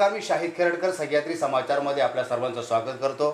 नमस्कार मी शाहिद खेरडकर सह्याद्री समाचारमध्ये आपल्या सर्वांचं स्वागत करतो.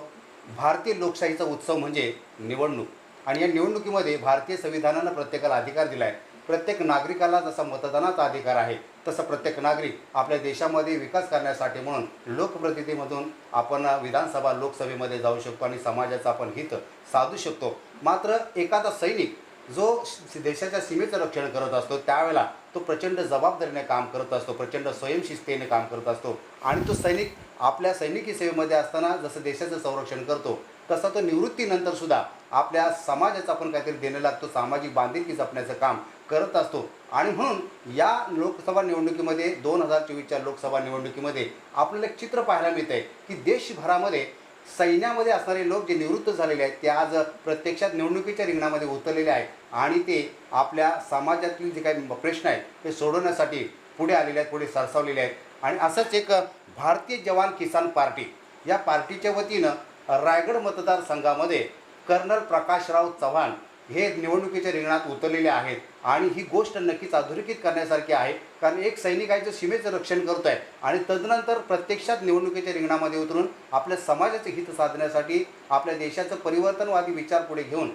भारतीय लोकशाहीचा उत्सव म्हणजे निवडणूक. आणि या निवडणुकीमध्ये भारतीय संविधानानं प्रत्येकाला अधिकार दिला आहे प्रत्येक नागरिकाला जसा मतदानाचा अधिकार आहे तसं प्रत्येक नागरिक आपल्या देशामध्ये विकास करण्यासाठी म्हणून लोकप्रतिनिधीमधून आपण विधानसभा लोकसभेमध्ये जाऊ शकतो आणि समाजाचं आपण हित साधू शकतो. मात्र एखादा सैनिक जो देशाच्या सीमेचं रक्षण करत असतो त्यावेळेला तो प्रचंड जबाबदारीने काम करत असतो प्रचंड स्वयंशिस्तीने काम करत असतो. आणि तो सैनिक आपल्या सैनिकी सेवेमध्ये असताना जसं देशाचं संरक्षण करतो तसा तो निवृत्तीनंतर सुद्धा आपल्या समाजाचा आपण काहीतरी देणं लागतो सामाजिक बांधिलकी जपण्याचं काम करत असतो. आणि म्हणून या लोकसभा निवडणुकीमध्ये दोन हजार चोवीसच्या लोकसभा निवडणुकीमध्ये आपल्याला एक चित्र पाहायला मिळत आहे की देशभरामध्ये सैन्यामध्ये असणारे लोक जे निवृत्त झालेले आहेत ते आज प्रत्यक्षात निवडणुकीच्या रिंगणामध्ये उतरलेले आहेत आणि ते आपल्या समाजातील जे काही प्रश्न आहेत ते सोडवण्यासाठी पुढे आलेले आहेत पुढे सरसावलेले आहेत. आणि असंच एक भारतीय जवान किसान पार्टी या पार्टीच्या वतीनं रायगड मतदारसंघामध्ये कर्नल प्रकाशराव चव्हाण हे निवडणुकीच्या रिंगणात उतरलेले आहेत. आणि ही गोष्ट नक्कीच अधोरेखित करण्यासारखी आहे. कारण एक सैनिक आहे जो सीमेचं रक्षण करतो आहे आणि तदनंतर प्रत्यक्षात निवडणुकीच्या रिंगणामध्ये उतरून आपल्या समाजाचे हित साधण्यासाठी आपल्या देशाचं परिवर्तनवादी विचार पुढे घेऊन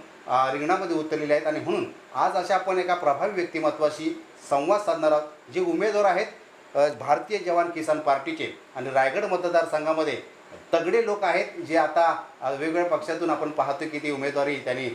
रिंगणामध्ये उतरलेले आहेत. आणि म्हणून आज अशा आपण एका प्रभावी व्यक्तिमत्वाशी संवाद साधणार आहोत. जे उमेदवार आहेत भारतीय जवान किसान पार्टीचे आणि रायगड मतदारसंघामध्ये तगडे लोक आहेत जे आता वेगवेगळ्या पक्षातून आपण पाहतो की ती उमेदवारी त्यांनी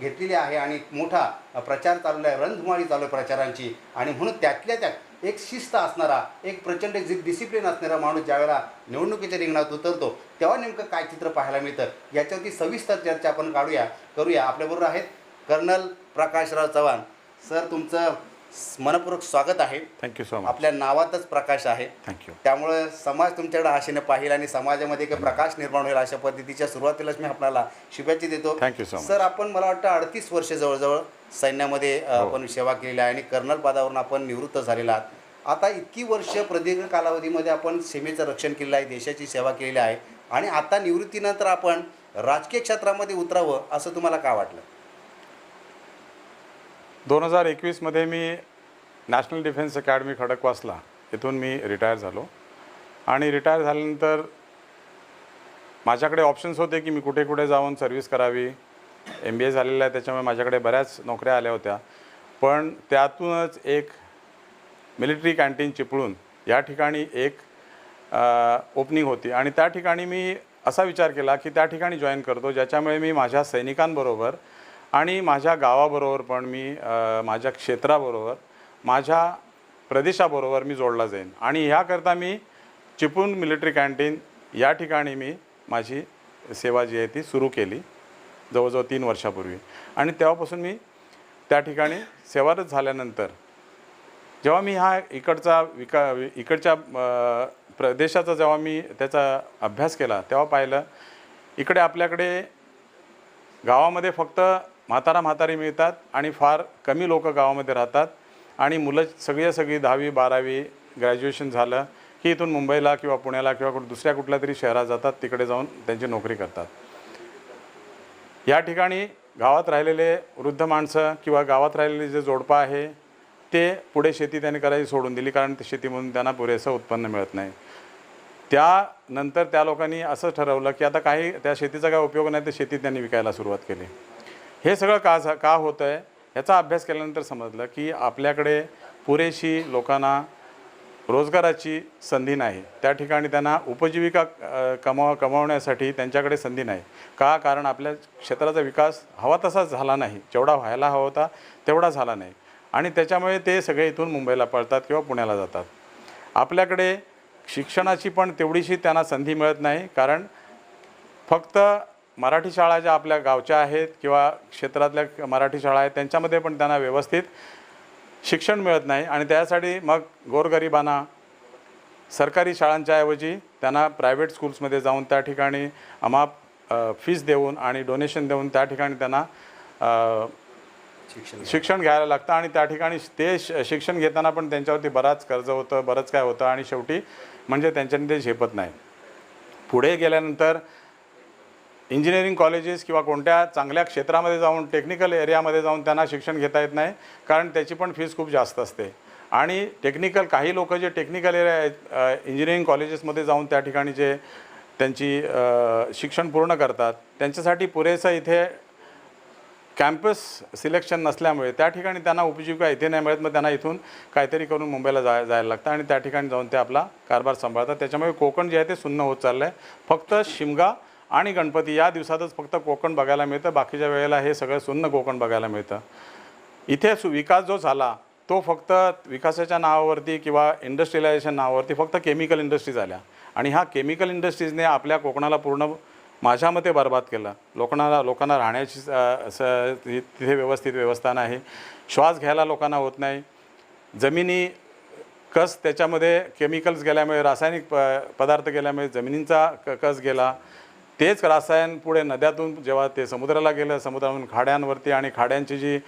घेतलेली आहे आणि मोठा प्रचार चालू आहे रणधुमाळी चालू आहे प्रचारांची. आणि म्हणून त्यातल्या त्यात एक शिस्त असणारा एक प्रचंड डिसिप्लिन असणारा माणूस ज्यावेळेला निवडणुकीच्या रिंगणात उतरतो तेव्हा नेमकं काय चित्र पाहायला मिळतं? याच्यावरती सविस्तर चर्चा आपण काढूया करूया. आपल्याबरोबर आहेत कर्नल प्रकाशराव चव्हाण. सर तुमचं मनपूर्वक स्वागत आहे. थँक्यू सो मच आपल्या नावातच प्रकाश आहे. थँक्यू त्यामुळे समाज तुमच्याकडे आशेने पाहिल आणि समाजामध्ये एक प्रकाश निर्माण होईल अशा पद्धतीच्या सुरुवातीलाच मी आपल्याला शुभेच्छा देतो. You so much. सर आपण मला वाटतं अडतीस वर्ष जवळजवळ सैन्यामध्ये हो. आपण सेवा केलेली आहे आणि कर्नल पदावरून आपण निवृत्त झालेला आहात. आता इतकी वर्ष प्रदीर्घ कालावधीमध्ये आपण सीमेचं रक्षण केलेलं आहे देशाची सेवा केलेली आहे आणि आता निवृत्तीनंतर आपण राजकीय क्षेत्रामध्ये उतरावं असं तुम्हाला का वाटलं? दोन हजार एकवीसमध्ये मी नॅशनल डिफेन्स अकॅडमी खडकवासला इथून मी रिटायर झालो. आणि रिटायर झाल्यानंतर माझ्याकडे ऑप्शन्स होते की मी कुठे कुठे जाऊन सर्व्हिस करावी. एम बी ए झालेलं आहे त्याच्यामुळे माझ्याकडे बऱ्याच नोकऱ्या आल्या होत्या. पण त्यातूनच एक मिलिटरी कॅन्टीन चिपळून या ठिकाणी एक ओपनिंग होती. आणि त्या ठिकाणी मी असा विचार केला की त्या ठिकाणी जॉईन करतो ज्याच्यामुळे मी माझ्या सैनिकांबरोबर आणि माझ्या गावाबरोबर पण मी माझ्या क्षेत्राबरोबर माझ्या प्रदेशाबरोबर मी जोडला जाईन. आणि ह्याकरता मी चिपळूण मिलिटरी कॅन्टीन या ठिकाणी मी माझी सेवा जी आहे ती सुरू केली जवळजवळ तीन वर्षापूर्वी. आणि तेव्हापासून मी त्या ठिकाणी सेवारत झाल्यानंतर जेव्हा मी हा इकडचा विका इकडच्या प्रदेशाचा जेव्हा मी त्याचा अभ्यास केला तेव्हा पाहिलं इकडे आपल्याकडे गावामध्ये फक्त म्हातारा म्हातारी मिळतात आणि फार कमी लोक गावामध्ये राहतात. आणि मुलं सगळी सगळी दहावी बारावी ग्रॅज्युएशन झालं की इथून मुंबईला किंवा पुण्याला किंवा दुसऱ्या कुठल्या तरी शहरात जातात. तिकडे जाऊन त्यांची नोकरी करतात. या ठिकाणी गावात राहिलेले वृद्ध माणसं किंवा गावात राहिलेले जे जोडपं आहे ते पुढे शेती त्यांनी करायची सोडून दिली कारण ते शेतीमधून त्यांना पुरेसं उत्पन्न मिळत नाही. त्यानंतर त्या लोकांनी असं ठरवलं की आता काही त्या शेतीचा काय उपयोग नाही तर शेती त्यांनी विकायला सुरुवात केली. हे सगळं का झा का होतं आहे याचा अभ्यास केल्यानंतर समजलं की आपल्याकडे पुरेशी लोकांना रोजगाराची संधी नाही. त्या ठिकाणी त्यांना उपजीविका कमाव कमावण्यासाठी त्यांच्याकडे संधी नाही. का? कारण आपल्या क्षेत्राचा विकास हवा तसाच झाला नाही. जेवढा व्हायला हवा होता तेवढा झाला नाही. आणि त्याच्यामुळे ते सगळे इथून मुंबईला पळतात किंवा पुण्याला जातात. आपल्याकडे शिक्षणाची पण तेवढीशी त्यांना संधी मिळत नाही. कारण फक्त मराठी शाळा ज्या आपल्या गावच्या आहेत किंवा क्षेत्रातल्या मराठी शाळा आहेत त्यांच्यामध्ये पण त्यांना व्यवस्थित शिक्षण मिळत नाही आणि त्यासाठी मग गोरगरिबांना सरकारी शाळांच्या ऐवजी त्यांना प्रायव्हेट स्कूल्समध्ये जाऊन त्या ठिकाणी अमाप फीस देऊन आणि डोनेशन देऊन त्या ठिकाणी त्यांना शिक्षण शिक्षण घ्यायला लागतं आणि त्या ठिकाणी ते श- शिक्षण घेताना पण त्यांच्यावरती बराच कर्ज होतं बरंच काय होतं आणि शेवटी म्हणजे त्यांच्यानी ते झेपत नाही. पुढे गेल्यानंतर इंजिनिअरिंग कॉलेजेस किंवा कोणत्या चांगल्या क्षेत्रामध्ये जाऊन टेक्निकल एरियामध्ये जाऊन त्यांना शिक्षण घेता येत नाही कारण त्याची पण फीस खूप जास्त असते. आणि टेक्निकल काही लोक जे टेक्निकल एरिया आहेत इंजिनिअरिंग कॉलेजेसमध्ये जाऊन त्या ठिकाणी जे त्यांची शिक्षण पूर्ण करतात त्यांच्यासाठी पुरेसं इथे कॅम्पस सिलेक्शन नसल्यामुळे त्या ठिकाणी त्यांना उपजीविका इथे नाही मिळत मग त्यांना इथून काहीतरी करून मुंबईला जाय जायला लागतं आणि त्या ठिकाणी जाऊन ते आपला कारभार सांभाळतात. त्याच्यामुळे कोकण जे आहे ते सुन्न होत चाललं आहे फक्त शिमगा आणि गणपती या दिवसातच फक्त कोकण बघायला मिळतं. बाकीच्या वेळेला हे सगळं सुन्न कोकण बघायला मिळतं. इथे सु विकास जो झाला तो फक्त विकासाच्या नावावरती किंवा इंडस्ट्रियलायझेशन नावावरती फक्त केमिकल इंडस्ट्रीज आल्या. आणि ह्या केमिकल इंडस्ट्रीजने आपल्या कोकणाला पूर्ण माझ्या मते बर्बाद केलं. लोकांना लोकांना राहण्याची स- तिथे व्यवस्थित व्यवस्था नाही. श्वास घ्यायला लोकांना होत नाही. जमिनी कस त्याच्यामध्ये केमिकल्स गेल्यामुळे रासायनिक प पदार्थ गेल्यामुळे जमिनींचा क कस गेला. तेच रसायन पुढे नद्यातून जेव्हा ते समुद्राला गेलं समुद्रातून खाड्यांवरती आणि खाड्यांची जी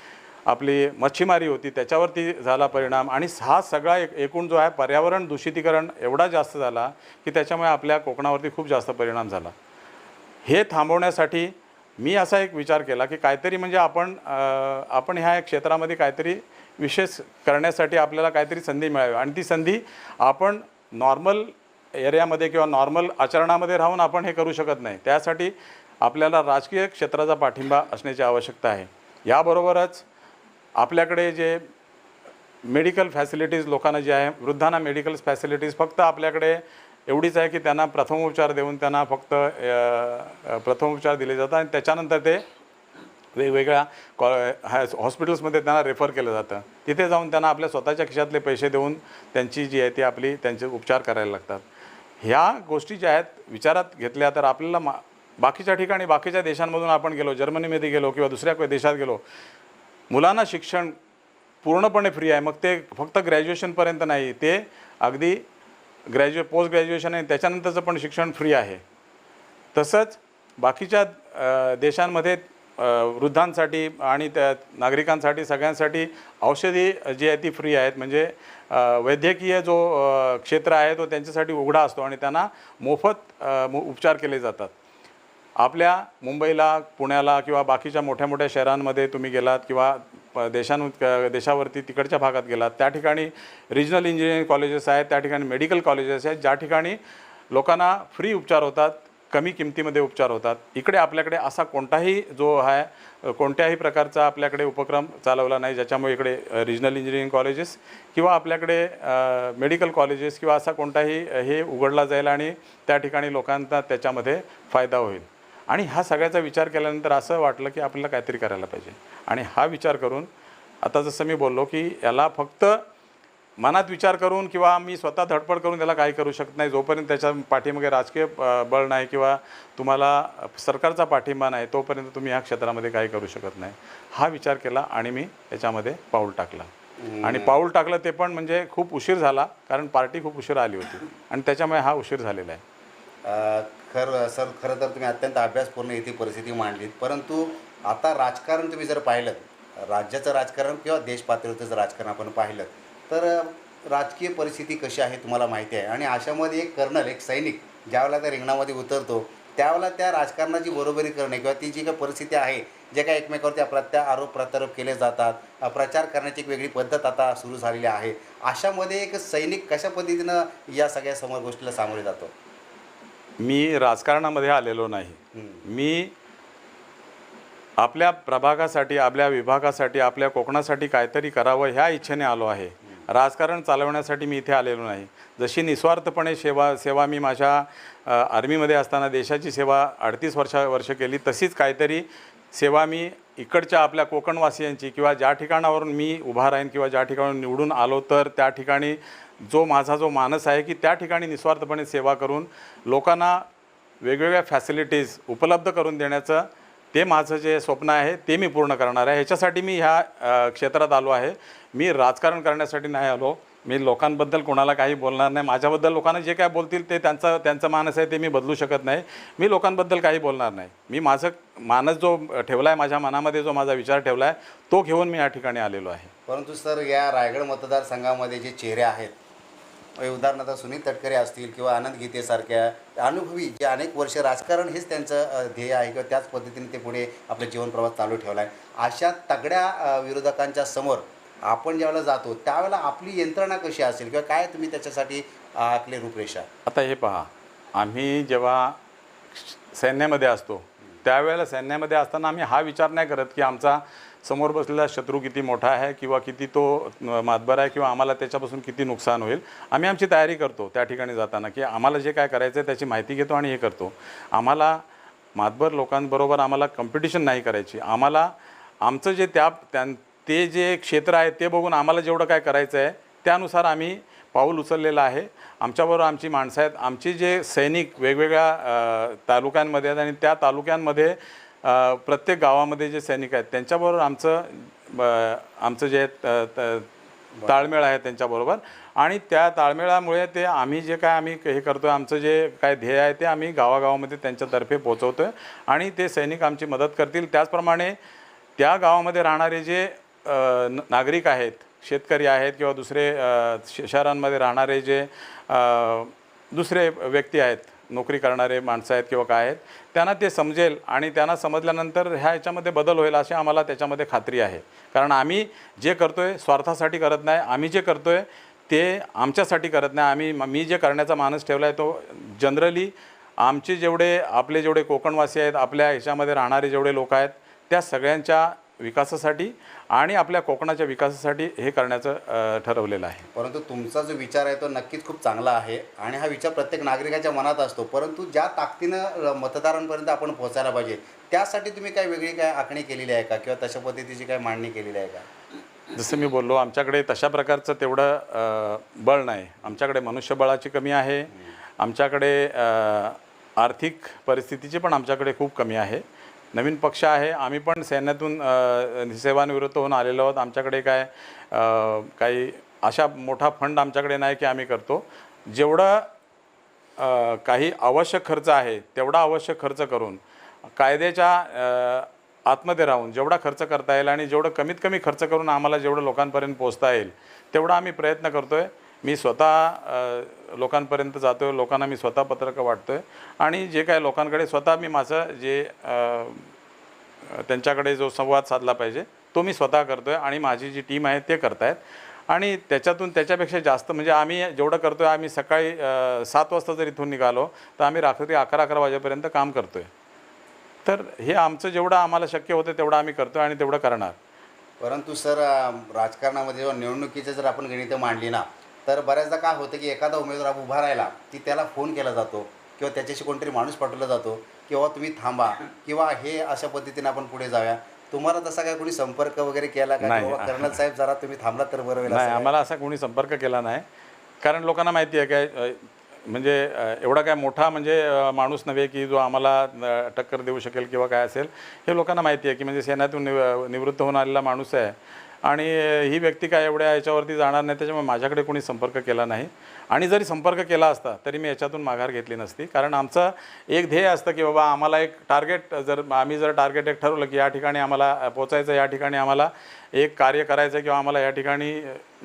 आपली मच्छीमारी होती त्याच्यावरती झाला परिणाम. आणि हा सगळा एक एकूण जो आहे पर्यावरण दूषितीकरण एवढा जास्त झाला की त्याच्यामुळे आपल्या कोकणावरती खूप जास्त परिणाम झाला. हे थांबवण्यासाठी मी असा एक विचार केला की काहीतरी म्हणजे आपण आपण ह्या क्षेत्रामध्ये काहीतरी विशेष करण्यासाठी आपल्याला काहीतरी संधी मिळावी. आणि ती संधी आपण नॉर्मल एरियामध्ये किंवा नॉर्मल आचरणामध्ये राहून आपण हे करू शकत नाही. त्यासाठी आपल्याला राजकीय क्षेत्राचा पाठिंबा असण्याची आवश्यकता आहे. याबरोबरच आपल्याकडे जे मेडिकल फॅसिलिटीज लोकांना जे आहे वृद्धांना मेडिकल फॅसिलिटीज फक्त आपल्याकडे एवढीच आहे की त्यांना प्रथमोपचार देऊन त्यांना फक्त प्रथमोपचार दिले जातात आणि त्याच्यानंतर ते वेगवेगळ्या कॉ हा हॉस्पिटल्समध्ये त्यांना रेफर केलं जातं. तिथे जाऊन त्यांना आपल्या स्वतःच्या खिशातले पैसे देऊन त्यांची जी आहे ती आपली त्यांचे उपचार करायला लागतात. ह्या गोष्टी ज्या आहेत विचारात घेतल्या तर आपल्याला मा बाकीच्या ठिकाणी बाकीच्या देशांमधून आपण गेलो जर्मनीमध्ये गेलो किंवा दुसऱ्या देशात गेलो मुलांना शिक्षण पूर्णपणे फ्री आहे. मग ते फक्त ग्रॅज्युएशनपर्यंत नाही ते अगदी ग्रॅज्युए पोस्ट ग्रॅज्युएशन आहे. त्याच्यानंतरचं पण शिक्षण फ्री आहे. तसंच बाकीच्या देशांमध्ये वृद्धांसाठी आणि त्या नागरिकांसाठी सगळ्यांसाठी औषधी जी आहे ती फ्री आहेत. म्हणजे वैद्यकीय जो क्षेत्र आहे तो त्यांच्यासाठी उघडा असतो आणि त्यांना मोफत उपचार केले जातात. आपल्या मुंबईला पुण्याला किंवा बाकीच्या मोठ्या मोठ्या शहरांमध्ये तुम्ही गेलात किंवा प- देशां देशावरती तिकडच्या भागात गेलात त्या ठिकाणी रिजनल इंजिनिअरिंग कॉलेजेस आहेत त्या ठिकाणी मेडिकल कॉलेजेस आहेत ज्या ठिकाणी लोकांना फ्री उपचार होतात. कमी किमतीमध्ये उपचार होतात. इकडे आपल्याकडे असा कोणताही जो आहे कोणत्याही प्रकारचा आपल्याकडे उपक्रम चालवला नाही ज्याच्यामुळे इकडे रिजनल इंजिनिअरिंग कॉलेजेस किंवा आपल्याकडे मेडिकल कॉलेजेस किंवा असा कोणताही हे उघडला जाईल आणि त्या ठिकाणी लोकांना त्याच्यामध्ये फायदा होईल. आणि हा सगळ्याचा विचार केल्यानंतर असं वाटलं की आपल्याला काहीतरी करायला पाहिजे. आणि हा विचार करून आता जसं मी बोललो की याला फक्त मनात विचार करून किंवा मी स्वतः धडपड करून त्याला काही करू शकत नाही. जोपर्यंत त्याच्या पाठीमागे राजकीय बळ नाही किंवा तुम्हाला सरकारचा पाठिंबा नाही तोपर्यंत तुम्ही ह्या क्षेत्रामध्ये काही करू शकत नाही. हा विचार केला आणि मी याच्यामध्ये पाऊल टाकला. आणि पाऊल टाकलं ते पण म्हणजे खूप उशीर झाला कारण पार्टी खूप उशीर आली होती. आणि त्याच्यामुळे हा उशीर झालेला आहे. खरं सर खरं तर तुम्ही अत्यंत अभ्यासपूर्ण इथे परिस्थिती मांडलीत. परंतु आता राजकारण तुम्ही जर पाहिलं राज्याचं राजकारण किंवा देश पातळीवरचं राजकारण आपण पाहिलं तर राजकीय परिस्थिती कशी आहे तुम्हाला माहिती आहे. आणि अशामध्ये एक कर्नल एक सैनिक ज्यावेळेला त्या रिंगणामध्ये उतरतो त्यावेळेला त्या राजकारणाची बरोबरी करणे किंवा ती जी काही परिस्थिती आहे जे काही एकमेकावरती प्रत्या आरोप प्रत्यारोप केले जातात प्रचार करण्याची एक वेगळी पद्धत आता सुरू झालेली आहे. अशामध्ये एक सैनिक कशा पद्धतीनं या सगळ्या समोर गोष्टीला सामोरे जातो? मी राजकारणामध्ये आलेलो नाही. मी आपल्या प्रभागासाठी आपल्या विभागासाठी आपल्या कोकणासाठी काहीतरी करावं ह्या इच्छेने आलो आहे. राजकारण चालवण्यासाठी मी इथे आलेलो नाही. जशी निस्वार्थपणे सेवा सेवा मी माझ्या आर्मीमध्ये असताना देशाची सेवा अडतीस वर्षा वर्ष केली तशीच काहीतरी सेवा मी इकडच्या आपल्या कोकणवासियांची किंवा ज्या ठिकाणावरून मी उभा राहीन किंवा ज्या ठिकाणावरून निवडून आलो तर त्या ठिकाणी जो माझा जो मानस आहे की त्या ठिकाणी निस्वार्थपणे सेवा करून लोकांना वेगवेगळ्या फॅसिलिटीज उपलब्ध करून देण्याचं ते माझं जे स्वप्न आहे ते मी पूर्ण करणार आहे. ह्याच्यासाठी मी ह्या क्षेत्रात आलो आहे. मी राजकारण करण्यासाठी नाही आलो. मी लोकांबद्दल कोणाला काही बोलणार नाही. माझ्याबद्दल लोकांना जे काय बोलतील ते त्यांचं त्यांचं मानस आहे ते मी बदलू शकत नाही. मी लोकांबद्दल काही बोलणार नाही. मी माझं मानस जो ठेवला आहे माझ्या मनामध्ये जो माझा विचार ठेवला आहे तो घेऊन मी या ठिकाणी आलेलो आहे. परंतु सर या रायगड मतदारसंघामध्ये जे चेहरे आहेत उदाहरणार्थ सुनील तटकरे असतील किंवा आनंद गीतेसारख्या अनुभवी जे अनेक वर्ष राजकारण हेच त्यांचं ध्येय आहे किंवा त्याच पद्धतीने ते पुढे आपला जीवनप्रवास चालू ठेवला आहे अशा तगड्या विरोधकांच्या समोर आपण ज्यावेळेला जातो त्यावेळेला आपली यंत्रणा कशी असेल किंवा काय तुम्ही त्याच्यासाठी आखले रूपरेषा? आता हे पहा आम्ही जेव्हा सैन्यामध्ये असतो त्यावेळेला सैन्यामध्ये असताना आम्ही हा विचार नाही करत की आमचा समोर बसलेला शत्रू किती मोठा आहे किंवा किती तो मातबर आहे किंवा आम्हाला त्याच्यापासून किती नुकसान होईल. आम्ही आमची तयारी करतो त्या ठिकाणी जाताना की आम्हाला जे काय करायचं आहे त्याची माहिती घेतो आणि हे करतो. आम्हाला मातबर लोकांबरोबर आम्हाला कॉम्पिटिशन नाही करायची. आम्हाला आमचं जे त्या त्यां ते जे क्षेत्र आहे ते बघून आम्हाला जेवढं काय करायचं आहे त्यानुसार आम्ही पाऊल उचललेलं आहे. आमच्याबरोबर आमची माणसं आहेत. आमचे जे सैनिक वेगवेगळ्या तालुक्यांमध्ये आहेत आणि त्या तालुक्यांमध्ये प्रत्येक गावामध्ये जे सैनिक आहेत त्यांच्याबरोबर आमचं आमचं जे त- ताळमेळ आहे त्यांच्याबरोबर. आणि त्या ताळमेळामुळे ते आम्ही जे काय आम्ही हे करतो आहे आमचं जे काय ध्येय आहे ते आम्ही गावागावामध्ये त्यांच्यातर्फे पोचवतो आहे आणि ते सैनिक आमची मदत करतील. त्याचप्रमाणे त्या गावामध्ये राहणारे जे नागरिक आहेत शेतकरी आहेत किंवा दुसरे श- शहरांमध्ये राहणारे जे दुसरे व्यक्ती आहेत नोकरी करणारे माणसं आहेत किंवा काय आहेत त्यांना ते समजेल आणि त्यांना समजल्यानंतर ह्या याच्यामध्ये बदल होईल अशी आम्हाला त्याच्यामध्ये खात्री आहे. कारण आम्ही जे करतो आहे स्वार्थासाठी करत नाही आम्ही जे करतो आहे ते आमच्यासाठी करत नाही. आम्ही मी जे करण्याचा मानस ठेवला आहे तो जनरली आमचे जेवढे आपले जेवढे कोकणवासी आहेत आपल्या ह्याच्यामध्ये राहणारे जेवढे लोक आहेत त्या सगळ्यांच्या विकासासाठी आणि आपल्या कोकणाच्या विकासासाठी हे करण्याचं ठरवलेलं आहे. परंतु तुमचा जो विचार आहे तो नक्कीच खूप चांगला आहे आणि हा विचार प्रत्येक नागरिकाच्या मनात असतो. परंतु ज्या ताकदीनं मतदारांपर्यंत आपण पोहोचायला पाहिजे त्यासाठी तुम्ही काय वेगळी काय आखणी केलेली आहे का? किंवा तशा पद्धतीची काय मांडणी केलेली आहे का? जसं मी बोललो आमच्याकडे तशा प्रकारचं तेवढं बळ नाही. आमच्याकडे मनुष्यबळाची कमी आहे. आमच्याकडे आर्थिक परिस्थितीची पण आमच्याकडे खूप कमी आहे. नवीन पक्ष आहे. आम्ही पण सैन्यातून सेवानिवृत्त होऊन आलेलो आहोत. आमच्याकडे काय काही अशा मोठा फंड आमच्याकडे नाही की आम्ही करतो. जेवढं काही आवश्यक खर्च आहे तेवढा आवश्यक खर्च करून कायद्याच्या आतमध्ये राहून जेवढा खर्च करता येईल आणि जेवढं कमीत कमी खर्च करून आम्हाला जेवढं लोकांपर्यंत पोहोचता येईल तेवढा आम्ही प्रयत्न करतो आहे मी स्वतः लोकांपर्यंत जातो आहे लोकांना मी स्वतः पत्रकं वाटतो आहे आणि जे काय लोकांकडे स्वतः मी माझं जे त्यांच्याकडे जो संवाद साधला पाहिजे तो मी स्वतः करतो आहे आणि माझी जी टीम आहे ते करतायत. आणि त्याच्यातून त्याच्यापेक्षा जास्त म्हणजे आम्ही जेवढं करतो आहे आम्ही सकाळी सात वाजता जर इथून निघालो तर आम्ही रात्री अकरा अकरा वाजेपर्यंत काम करतो आहे तर हे आमचं जेवढं आम्हाला शक्य होतं तेवढं आम्ही करतो आणि तेवढं करणार. परंतु सर राजकारणामध्ये निवडणुकीचं जर आपण गणितं मांडली ना तर बऱ्याचदा काय होतं की एखादा उमेदवार उभा राहिला की त्याला फोन केला जातो किंवा त्याच्याशी कोणतरी माणूस पाठवला जातो किंवा तुम्ही थांबा किंवा हे अशा पद्धतीने आपण पुढे जाऊया. तुम्हाला तसा काय कोणी संपर्क वगैरे केला का. किंवा कर्नल साहेब जरा तुम्ही थांबलात तर बरं होईल नाही? आम्हाला असा कोणी संपर्क केला नाही. कारण लोकांना माहिती आहे काय म्हणजे एवढा काय मोठा म्हणजे माणूस नव्हे की जो आम्हाला टक्कर देऊ शकेल किंवा काय असेल. हे लोकांना माहिती आहे की म्हणजे सेनातून निव निवृत्त होऊन आलेला माणूस आहे. आणि ही व्यक्ती काय एवढ्या याच्यावरती जाणार नाही त्याच्यामुळे माझ्याकडे कोणी संपर्क केला नाही. आणि जरी संपर्क केला असता तरी मी याच्यातून माघार घेतली नसती. कारण आमचं एक ध्येय असतं की बाबा आम्हाला एक टार्गेट जर आम्ही जर टार्गेट एक ठरवलं की या ठिकाणी आम्हाला पोचायचं या ठिकाणी आम्हाला एक कार्य करायचं किंवा आम्हाला या ठिकाणी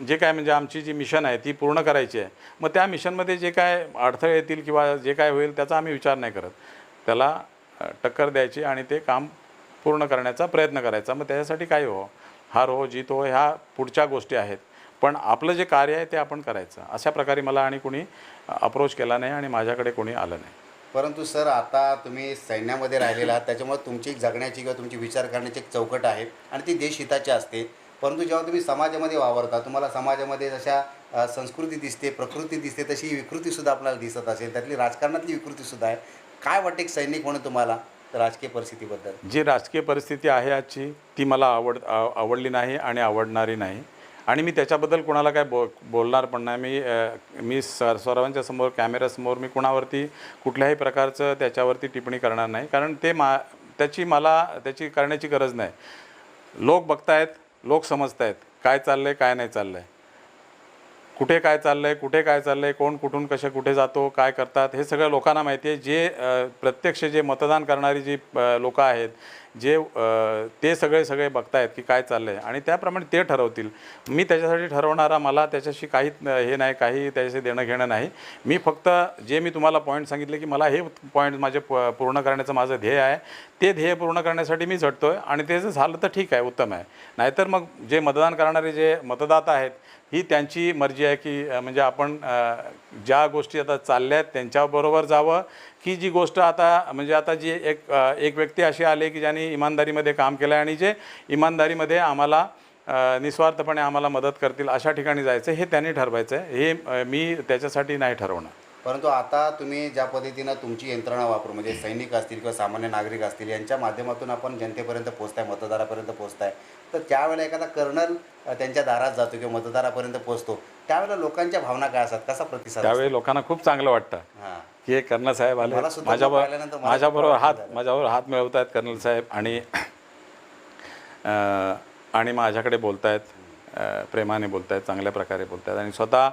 जे काय म्हणजे आमची जी मिशन आहे ती पूर्ण करायची आहे मग त्या मिशनमध्ये जे काय अडथळे येतील किंवा जे काय होईल त्याचा आम्ही विचार नाही करत. त्याला टक्कर द्यायची आणि ते काम पूर्ण करण्याचा प्रयत्न करायचा. मग त्याच्यासाठी काय हो? हार हो जीत हो ह्या पुढच्या गोष्टी आहेत. पण आपलं जे कार्य आहे ते आपण करायचं. अशा प्रकारे मला आणि कोणी अप्रोच केला नाही आणि माझ्याकडे कोणी आलं नाही. परंतु सर आता तुम्ही सैन्यामध्ये राहिलेला आहात. त्याच्यामुळे तुमची एक जगण्याची किंवा तुमची विचार करण्याची एक चौकट आहे आणि ती देशहिताची असते. परंतु जेव्हा तुम्ही समाजामध्ये वावरता तुम्हाला समाजामध्ये जशा संस्कृती दिसते प्रकृती दिसते तशी विकृतीसुद्धा आपल्याला दिसत असेल. त्यातली राजकारणातली विकृतीसुद्धा आहे. काय वाटते एक सैनिक म्हणून तुम्हाला? राजकीय परिस्थितीबद्दल? जी राजकीय परिस्थिती आहे आजची ती मला आवड आव- आवडली नाही आणि आवडणारी नाही. आणि मी त्याच्याबद्दल कोणाला काय बो बोलणार पण नाही. मी अ, मी सर सर्वांच्या समोर कॅमेऱ्यासमोर मी कुणावरती कुठल्याही प्रकारचं त्याच्यावरती टिप्पणी करणार नाही. कारण ते मा त्याची मला त्याची करण्याची गरज नाही. लोक बघतायत लोक समजतायत काय चाललं आहे काय नाही चाललं आहे कुठे काय चाललं आहे कुठे काय चाललं आहे कोण कुठून कसे कुठे जातो काय करतात हे सगळं लोकांना माहिती आहे. जे प्रत्यक्ष जे मतदान करणारी जी लोकं आहेत जे ते सगळे सगळे बघतायत की काय चाललं आहे आणि त्याप्रमाणे ते ठरवतील. मी त्याच्यासाठी ठरवणारा मला त्याच्याशी काही हे नाही काही त्याच्याशी देणं घेणं नाही. मी फक्त जे मी तुम्हाला पॉईंट सांगितले की मला हे पॉईंट माझे प- पूर्ण करण्याचं माझं ध्येय आहे. ते ध्येय पूर्ण करण्यासाठी मी झटतो आहे आणि ते जर झालं तर ठीक आहे उत्तम आहे. नाहीतर मग जे मतदान करणारे जे मतदाता आहेत ही त्यांची मर्जी आहे की म्हणजे आपण ज्या गोष्टी आता चालल्या आहेत त्यांच्याबरोबर जावं. की जी गोष्ट आता म्हणजे आता जी एक एक व्यक्ती अशी आली की ज्यांनी इमानदारीमध्ये काम केलं आहे आणि जे इमानदारीमध्ये आम्हाला निस्वार्थपणे आम्हाला मदत करतील अशा ठिकाणी जायचं हे त्यांनी ठरवायचं आहे. हे मी त्याच्यासाठी नाही ठरवणार. परंतु आता तुम्ही ज्या पद्धतीनं तुमची यंत्रणा वापरून म्हणजे सैनिक असतील किंवा सामान्य नागरिक असतील यांच्या माध्यमातून आपण जनतेपर्यंत पोचताय मतदारापर्यंत पोचताय तर त्यावेळेला एखादा कर्नल त्यांच्या दारात जातो किंवा मतदारापर्यंत पोहोचतो. त्यावेळेला लोकांच्या भावना काय असतात? कसा प्रतिसाद? त्यावेळी लोकांना खूप चांगलं वाटतं हां. की हे कर्नल साहेब आले. मला सुद्धा माझ्याबरोबर पाहिल्यानंतर मला माझ्याबरोबर खूप हात आनंद झाला. माझ्याबरोबर हात मिळवत आहेत कर्नल साहेब आणि अं, आणि माझ्याकडे बोलत आहेत प्रेमाने बोलत आहेत चांगल्या प्रकारे बोलत आहेत आणि स्वतः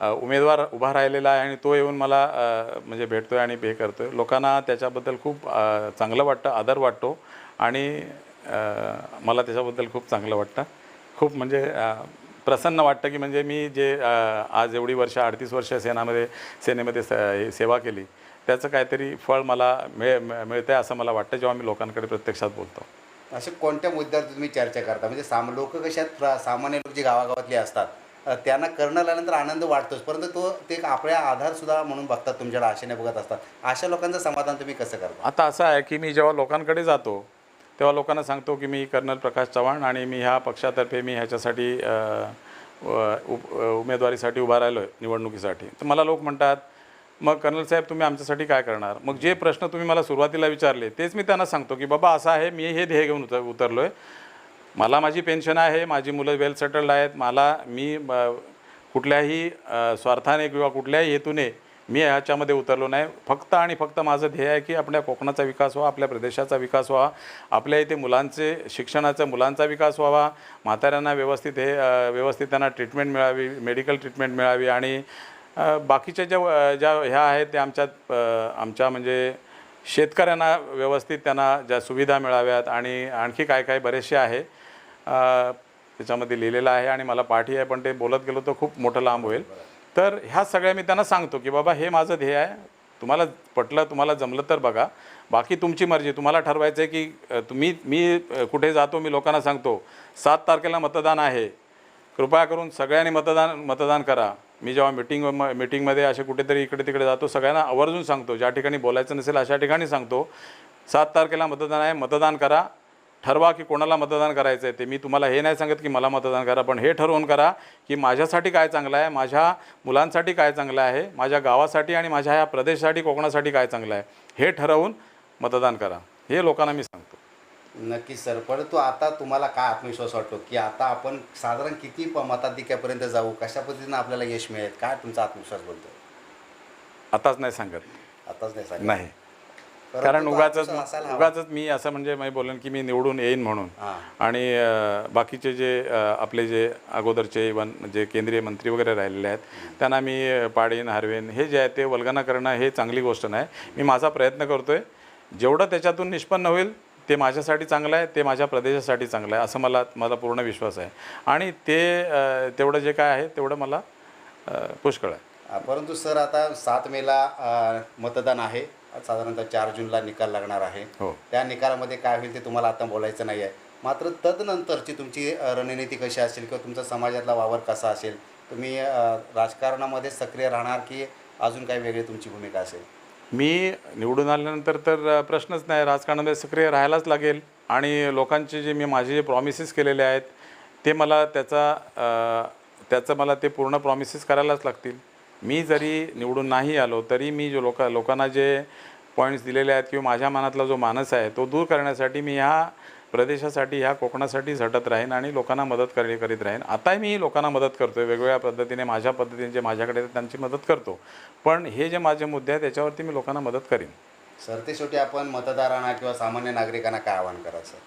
अं, उमेदवार उभा राहिलेला आहे आणि तो येऊन मला अं, म्हणजे भेटतोय आणि हे करतोय. लोकांना त्याच्याबद्दल खूप अं, चांगलं वाटतं आदर वाटतो. आणि मला त्याच्याबद्दल खूप चांगलं वाटतं. खूप म्हणजे प्रसन्न वाटतं की म्हणजे मी जे आज एवढी वर्ष अडतीस वर्ष सेनामध्ये सेनेमध्ये स सेवा केली त्याचं काहीतरी फळ मला मिळ मिळतं आहे असं मला वाटतं जेव्हा मी लोकांकडे प्रत्यक्षात बोलतो. असे कोणत्या मुद्द्यावर तुम्ही चर्चा करता? म्हणजे साम लोक कशा आहेत प्रा- सामान्य लोक जे गावागावातले असतात त्यांना कर्नल आल्यानंतर आनंद वाटतोच परंतु तो ते आपल्या आधार सुद्धा म्हणून बघतात तुमच्याकडे आशेने बघत असतात. अशा लोकांचं समाधान तुम्ही कसं करता? आता असं आहे की मी जेव्हा लोकांकडे जातो तेव्हा लोकांना सांगतो की मी कर्नल प्रकाश चव्हाण आणि मी ह्या पक्षातर्फे मी ह्याच्यासाठी उ- उमेदवारीसाठी उभा राहिलो आहे निवडणुकीसाठी. तर मला लोक म्हणतात मग कर्नल साहेब तुम्ही आमच्यासाठी काय करणार? मग जे प्रश्न तुम्ही मला सुरुवातीला विचारले तेच मी त्यांना सांगतो की बाबा असं आहे मी हे ध्येय घेऊन उतर उतरलो आहे मला माझी पेन्शन आहे माझी मुलं वेल सेटल्ड आहेत मला मी कुठल्याही स्वार्थाने किंवा कुठल्याही हेतूने मी ह्याच्यामध्ये उतरलो नाही. फक्त आणि फक्त माझं ध्येय आहे की आपल्या कोकणाचा विकास व्हावा आपल्या प्रदेशाचा विकास व्हावा आपल्या इथे मुलांचे शिक्षणाचा मुलांचा विकास व्हावा. म्हाताऱ्यांना व्यवस्थित हे व्यवस्थित त्यांना ट्रीटमेंट मिळावी मेडिकल ट्रीटमेंट मिळावी आणि बाकीच्या ज्या ज्या ह्या आहेत त्या आमच्यात आमच्या म्हणजे शेतकऱ्यांना व्यवस्थित त्यांना ज्या सुविधा मिळाव्यात आणि आणखी काय काय बरेचसे आहे. त्याच्यामध्ये लिहिलेलं आहे आणि मला पाठी आहे पण ते बोलत गेलो तर खूप मोठं लांब होईल. तर ह्या सगळ्या मी त्यांना सांगतो की बाबा हे माझं ध्येय आहे. तुम्हाला पटलं तुम्हाला जमलं तर बघा. बाकी तुमची मर्जी. तुम्हाला ठरवायचं आहे की तुम्ही मी कुठे जातो मी लोकांना सांगतो. सात तारखेला मतदान आहे. कृपया करून सगळ्यांनी मतदान मतदान करा. मी जेव्हा मिटिंग मिटिंगमध्ये असे कुठेतरी इकडे तिकडे जातो सगळ्यांना आवर्जून सांगतो. ज्या ठिकाणी बोलायचं नसेल अशा ठिकाणी सांगतो. सात तारखेला मतदान आहे मतदान करा. ठरवा की कोणाला मतदान करायचं आहे ते. मी तुम्हाला हे नाही सांगत की मला मतदान करा पण हे ठरवून करा की माझ्यासाठी काय चांगलं आहे माझ्या मुलांसाठी काय चांगलं आहे माझ्या गावासाठी आणि माझ्या ह्या प्रदेशासाठी कोकणासाठी काय चांगलं आहे हे ठरवून मतदान करा. हे लोकांना मी सांगतो. नक्कीच सर परंतु आता तुम्हाला काय आत्मविश्वास वाटतो की आता आपण साधारण किती प- मताधिक्यापर्यंत जाऊ? कशा पद्धतीनं आपल्याला यश मिळेल? काय तुमचा आत्मविश्वास बोलतो आताच नाही सांगत. आताच नाही सांगितलं. नाही. कारण उगाच. उगाच मी असं म्हणजे मी बोलेन की मी निवडून येईन म्हणून. आणि बाकीचे जे आपले जे अगोदरचे इवन जे केंद्रीय मंत्री वगैरे राहिलेले आहेत त्यांना मी पाडीन हरवेन हे जे आहे ते वल्गना करणं हे चांगली गोष्ट नाही. मी माझा प्रयत्न करतो आहे जेवढं त्याच्यातून निष्पन्न होईल ते माझ्यासाठी चांगलं आहे ते माझ्या प्रदेशासाठी चांगलं आहे असं मला मला पूर्ण विश्वास आहे. आणि ते तेवढं जे काय आहे तेवढं मला पुष्कळ आहे. परंतु सर आता सात मेला मतदान आहे. साधारणतः चार जूनला निकाल लागणार आहे. हो. त्या निकालामध्ये काय होईल ते तुम्हाला आता बोलायचं नाही आहे मात्र तदनंतरची तुमची अ, रणनीती कशी असेल किंवा तुमचा समाजातला वावर कसा असेल तुम्ही अ, राजकारणामध्ये सक्रिय राहणार की अजून काही वेगळी तुमची भूमिका असेल? मी निवडून आल्यानंतर तर अ, प्रश्नच नाही. राजकारणामध्ये सक्रिय राहायलाच लागेल आणि लोकांचे जे मी माझे जे प्रॉमिसेस केलेले आहेत ते मला त्याचा अ, त्याचं मला ते पूर्ण प्रॉमिसेस करायलाच लागतील. मी जरी निवडून नाही आलो तरी मी जो लोक लोकांना जे पॉईंट्स दिलेले आहेत किंवा माझ्या मनातला जो मानस आहे तो दूर करण्यासाठी मी ह्या प्रदेशासाठी ह्या कोकणासाठी झटत राहीन आणि लोकांना मदत कर करीत राहीन. आताही मी लोकांना मदत करतो आहे वेगवेगळ्या पद्धतीने माझ्या पद्धतीने जे माझ्याकडे त्यांची मदत करतो. पण हे जे माझे मुद्दे आहेत त्याच्यावरती मी लोकांना मदत करीन. सर ते शेवटी आपण मतदारांना किंवा सामान्य नागरिकांना काय आवाहन करायचं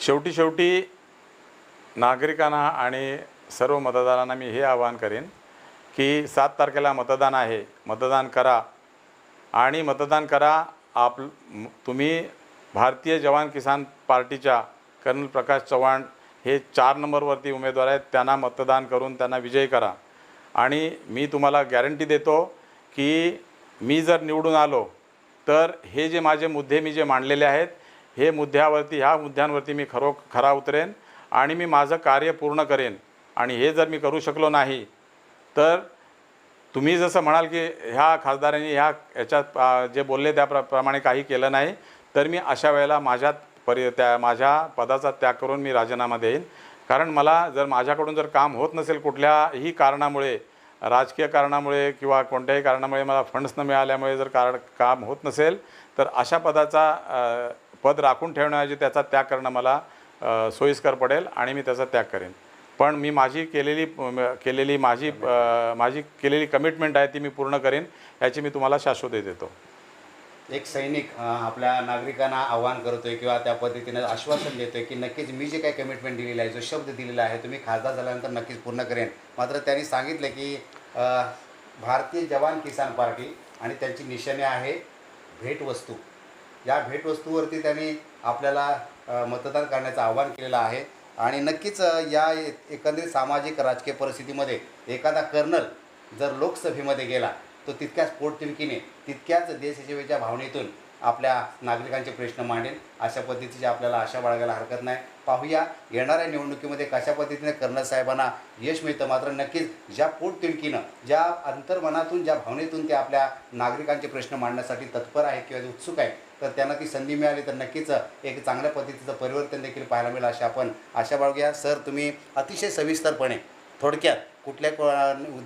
शेवटी शेवटी नागरिकांना आणि सर्व मतदारांना मी हे आवाहन करेन की सात तारखेला मतदान आहे. मतदान करा. आणि मतदान करा आप तुम्ही भारतीय जवान किसान पार्टीच्या कर्नल प्रकाश चव्हाण हे चार नंबरवरती उमेदवार आहेत. त्यांना मतदान करून त्यांना विजयी करा. आणि मी तुम्हाला गॅरंटी देतो की मी जर निवडून आलो तर हे जे माझे मुद्दे मी जे मांडलेले आहेत हे मुद्द्यावरती ह्या मुद्द्यांवरती मी खरो खरा उतरेन आणि मी माझं कार्य पूर्ण करेन. आणि हे जर मी करू शकलो नाही तर तुम्ही जसं म्हणाल की ह्या खासदारांनी ह्या याच्यात जे बोलले त्या प्र प्रमाणे काही केलं नाही तर मी अशा वेळेला माझ्या परि त्या माझ्या पदाचा त्याग करून मी राजीनामा देईन. कारण मला जर माझ्याकडून जर काम होत नसेल कुठल्याही कारणामुळे राजकीय कारणामुळे किंवा कोणत्याही कारणामुळे मला फंड्स न मिळाल्यामुळे जर कारण काम होत नसेल तर अशा पदाचा पद राखून ठेवण्याऐवजी त्याचा त्याग करणं मला सोयीस्कर पडेल आणि मी त्याचा त्याग करेन. पण मी माझी केलेली केलेली माझी माझी केलेली कमिटमेंट आहे ती मी पूर्ण करेन याची मी तुम्हाला शाश्वती देतो. एक सैनिक आपल्या नागरिकांना आव्हान करतोय किंवा त्या पद्धतीने आश्वासन देतोय की नक्कीच मी जे काही कमिटमेंट दिलेलं आहे जो शब्द दिलेला आहे तुम्ही खासदार झाल्यानंतर नक्कीच पूर्ण करेन. मात्र त्यांनी सांगितलं की भारतीय जवान किसान पार्टी आणि त्यांची निशाणे आहे भेटवस्तू. या भेटवस्तूवरती त्यांनी आपल्याला मतदान करण्याचं आवाहन केलेलं आहे. आणि नक्कीच या एकंदरीत सामाजिक राजकीय परिस्थितीमध्ये एखादा कर्नल जर लोकसभेमध्ये गेला तो तितक्याच पोटतिडकीने तितक्याच देशसेवेच्या भावनेतून आपल्या नागरिकांचे प्रश्न मांडेल. अशा पद्धतीची आपल्याला आशा बाळगायला हरकत नाही. पाहूया येणाऱ्या निवडणुकीमध्ये कशा पद्धतीने कर्नल साहेबांना यश मिळतं मात्र नक्कीच ज्या पोटतिडकीनं ज्या अंतर्मनातून ज्या भावनेतून ते आपल्या नागरिकांचे प्रश्न मांडण्यासाठी तत्पर आहे किंवा उत्सुक आहे तर त्यांना ती संधी मिळाली तर नक्कीच एक चांगल्या पद्धतीचं परिवर्तन देखील पाहायला मिळेल अशी आपण आशा बाळगूया. सर तुम्ही अतिशय सविस्तरपणे थोडक्यात कुठल्या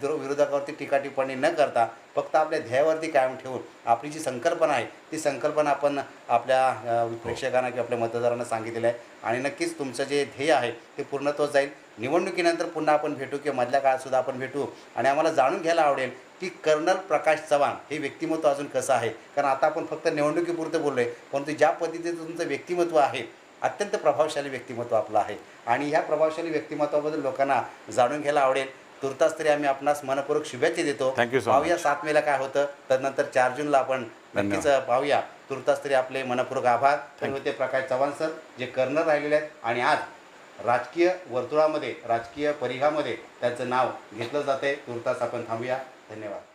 विरोधकावरती टीका टिप्पणी न करता फक्त आपल्या ध्येयावरती कायम ठेवून आपली जी संकल्पना आहे ती संकल्पना आपण आपल्या प्रेक्षकांना किंवा आपल्या मतदारांना सांगितलेलं आहे. आणि नक्कीच तुमचं जे ध्येय आहे ते पूर्णत्व जाईल. निवडणुकीनंतर पुन्हा आपण भेटू किंवा मधल्या काळात सुद्धा आपण भेटू. आणि आम्हाला जाणून घ्यायला आवडेल की कर्नल प्रकाश चव्हाण हे व्यक्तिमत्व अजून कसं आहे? कारण आता आपण फक्त निवडणुकीपुरतं बोललो आहे परंतु ज्या पद्धतीचं तुमचं व्यक्तिमत्व आहे अत्यंत प्रभावशाली व्यक्तिमत्व आपलं आहे. आणि ह्या प्रभावशाली व्यक्तिमत्वाबद्दल लोकांना जाणून घ्यायला आवडेल. तुर्तास तरी आम्ही आपणास मनपूर्वक शुभेच्छा देतो. पाहूया सात मेला काय होतं. तदनंतर चार जूनला आपण नक्कीच. पाहूया. तुर्तास तरी आपले मनपूर्वक आभार. ते होते प्रकाश चव्हाण सर जे कर्नल राहिलेले आहेत. आणि आज राजकीय वर्तुळामध्ये राजकीय परिघामध्ये त्याचं नाव घेतलं जाते तुर्तास आपण थांबूया. धन्यवाद